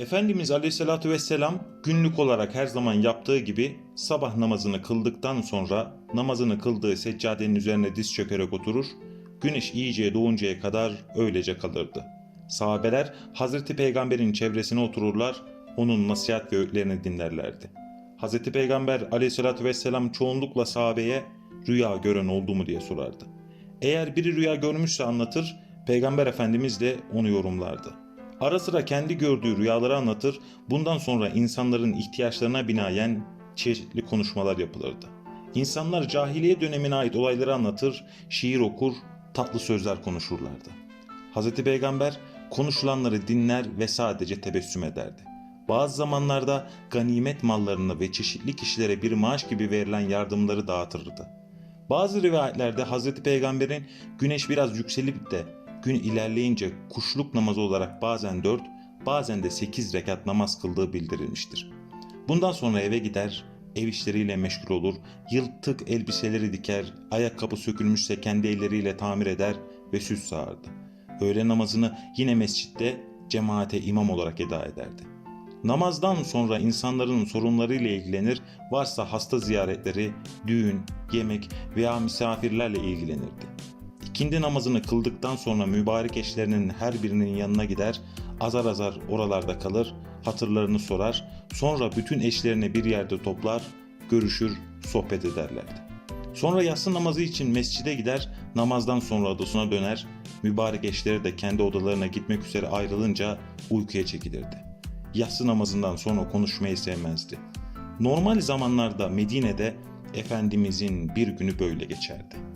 Efendimiz Aleyhisselatü Vesselam günlük olarak her zaman yaptığı gibi sabah namazını kıldıktan sonra namazını kıldığı seccadenin üzerine diz çökerek oturur, güneş iyice doğuncaya kadar öylece kalırdı. Sahabeler Hazreti Peygamber'in çevresine otururlar, onun nasihat ve öğütlerini dinlerlerdi. Hazreti Peygamber Aleyhisselatü Vesselam çoğunlukla sahabeye rüya gören oldu mu diye sorardı. Eğer biri rüya görmüşse anlatır, Peygamber Efendimiz de onu yorumlardı. Ara sıra kendi gördüğü rüyaları anlatır, bundan sonra insanların ihtiyaçlarına binaen çeşitli konuşmalar yapılırdı. İnsanlar cahiliye dönemine ait olayları anlatır, şiir okur, tatlı sözler konuşurlardı. Hz. Peygamber konuşulanları dinler ve sadece tebessüm ederdi. Bazı zamanlarda ganimet mallarını ve çeşitli kişilere bir maaş gibi verilen yardımları dağıtırdı. Bazı rivayetlerde Hz. Peygamber'in güneş biraz yükselip de gün ilerleyince kuşluk namazı olarak bazen 4, bazen de 8 rekat namaz kıldığı bildirilmiştir. Bundan sonra eve gider, ev işleriyle meşgul olur, yıltık elbiseleri diker, ayakkabı sökülmüşse kendi elleriyle tamir eder ve süs sağardı. Öğle namazını yine mescitte cemaate imam olarak eda ederdi. Namazdan sonra insanların sorunlarıyla ilgilenir, varsa hasta ziyaretleri, düğün, yemek veya misafirlerle ilgilenirdi. İkindi namazını kıldıktan sonra mübarek eşlerinin her birinin yanına gider, azar azar oralarda kalır, hatırlarını sorar, sonra bütün eşlerini bir yerde toplar, görüşür, sohbet ederlerdi. Sonra yatsı namazı için mescide gider, namazdan sonra odasına döner, mübarek eşleri de kendi odalarına gitmek üzere ayrılınca uykuya çekilirdi. Yatsı namazından sonra konuşmayı sevmezdi. Normal zamanlarda Medine'de Efendimizin bir günü böyle geçerdi.